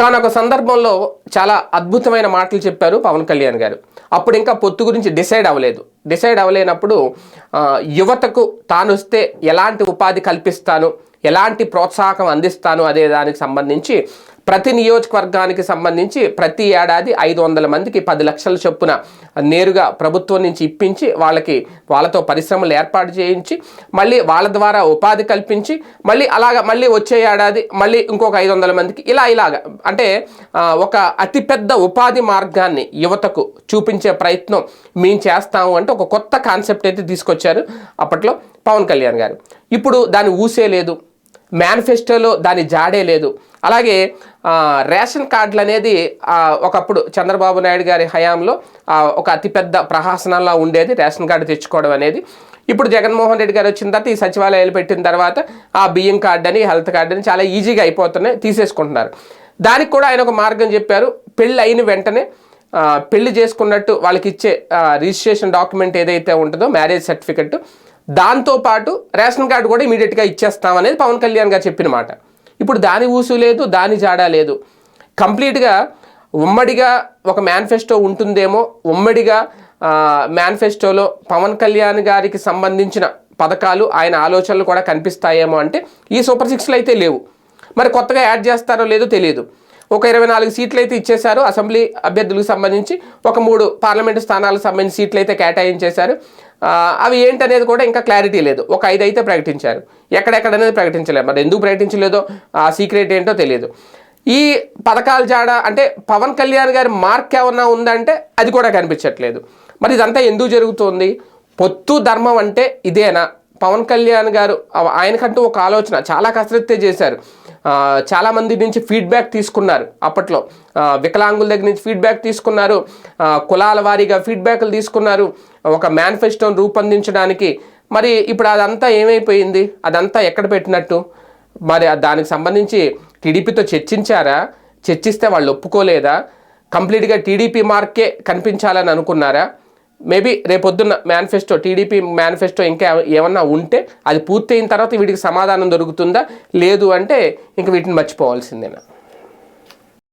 ఒకనొక సందర్భంలో చాలా అద్భుతమైన మాటలు చెప్పారు పవన్ కళ్యాణ్ గారు. అప్పుడు ఇంకా పొత్తు గురించి డిసైడ్ అవ్వలేదు. డిసైడ్ అవ్వలేనప్పుడు యువతకు తాను వస్తే ఎలాంటి ఉపాధి కల్పిస్తాను? ఎలాంటి ప్రోత్సాహం అందిస్తాను అదే దానికి సంబంధించి ప్రతి నియోజకవర్గానికి సంబంధించి ప్రతి ఏడాది ఐదు వందల మందికి పది లక్షల చొప్పున నేరుగా ప్రభుత్వం నుంచి ఇప్పించి వాళ్ళకి వాళ్ళతో పరిశ్రమలు ఏర్పాటు చేయించి మళ్ళీ వాళ్ళ ద్వారా ఉపాధి కల్పించి మళ్ళీ అలాగ మళ్ళీ వచ్చే ఏడాది మళ్ళీ ఇంకొక ఐదు వందల మందికి ఇలా ఇలాగ. అంటే ఒక అతిపెద్ద ఉపాధి మార్గాన్ని యువతకు చూపించే ప్రయత్నం మేము చేస్తాము అంటే ఒక కొత్త కాన్సెప్ట్ అయితే తీసుకొచ్చారు అప్పట్లో పవన్ కళ్యాణ్ గారు. ఇప్పుడు దాని ఊసే లేదు మేనిఫెస్టోలో దాని జాడే లేదు. అలాగే రేషన్ కార్డులు అనేది ఒకప్పుడు చంద్రబాబు నాయుడు గారి హయాంలో ఒక అతిపెద్ద ప్రహాసనంలా ఉండేది రేషన్ కార్డు తెచ్చుకోవడం అనేది. ఇప్పుడు జగన్మోహన్ రెడ్డి గారు వచ్చిన తర్వాత ఈ సచివాలయాలు పెట్టిన తర్వాత ఆ బియ్యం కార్డు అని హెల్త్ కార్డు అని చాలా ఈజీగా అయిపోతున్నాయి తీసేసుకుంటున్నారు. దానికి కూడా ఆయన ఒక మార్గం చెప్పారు. పెళ్ళి అయిన వెంటనే పెళ్ళి చేసుకున్నట్టు వాళ్ళకి ఇచ్చే రిజిస్ట్రేషన్ డాక్యుమెంట్ ఏదైతే ఉంటుందో మ్యారేజ్ సర్టిఫికెట్ దాంతోపాటు రేషన్ కార్డు కూడా ఇమీడియట్గా ఇచ్చేస్తాం అనేది పవన్ కళ్యాణ్ గారు చెప్పిన మాట. ఇప్పుడు దాని ఊసు లేదు దాని జాడా లేదు. కంప్లీట్గా ఉమ్మడిగా ఒక మేనిఫెస్టో ఉంటుందేమో ఉమ్మడిగా మేనిఫెస్టోలో పవన్ కళ్యాణ్ గారికి సంబంధించిన పథకాలు ఆయన ఆలోచనలు కూడా కనిపిస్తాయేమో అంటే ఈ సూపర్ సిక్స్లు అయితే లేవు. మరి కొత్తగా యాడ్ చేస్తారో లేదో తెలియదు. ఒక ఇరవై నాలుగు సీట్లు అయితే ఇచ్చేశారు. అసెంబ్లీ అభ్యర్థులకు సంబంధించి ఒక మూడు పార్లమెంటు స్థానాలకు సంబంధించి సీట్లు అయితే కేటాయించేశారు అవి ఏంటనేది కూడా ఇంకా క్లారిటీ లేదు. ఒక ఐదు అయితే ప్రకటించారు. ఎక్కడెక్కడ అనేది ప్రకటించలేదు. మరి ఎందుకు ప్రకటించలేదో ఆ సీక్రెట్ ఏంటో తెలియదు. ఈ పథకాల జాడ అంటే పవన్ కళ్యాణ్ గారి మార్క్ ఏమన్నా ఉందంటే అది కూడా కనిపించట్లేదు. మరి ఇదంతా ఎందుకు జరుగుతోంది? పొత్తు ధర్మం అంటే ఇదేనా? పవన్ కళ్యాణ్ గారు ఆయనకంటూ ఒక ఆలోచన చాలా కసరత్తే చేశారు. చాలామంది నుంచి ఫీడ్బ్యాక్ తీసుకున్నారు అప్పట్లో. వికలాంగుల దగ్గర నుంచి ఫీడ్బ్యాక్ తీసుకున్నారు. కులాల వారీగా ఫీడ్బ్యాక్లు తీసుకున్నారు. ఒక మేనిఫెస్టోను రూపొందించడానికి. మరి ఇప్పుడు అదంతా ఏమైపోయింది? అదంతా ఎక్కడ పెట్టినట్టు? మరి దానికి సంబంధించి టీడీపీతో చర్చించారా? చర్చిస్తే వాళ్ళు ఒప్పుకోలేదా? కంప్లీట్గా టీడీపీ మార్కే కనిపించాలని అనుకున్నారా? మేబీ రేపొద్దున్న మేనిఫెస్టో టీడీపీ మేనిఫెస్టో ఇంకా ఏమన్నా ఉంటే అది పూర్తయిన తర్వాత వీటికి సమాధానం దొరుకుతుందా? లేదు అంటే ఇంక వీటిని మర్చిపోవాల్సిందేనా?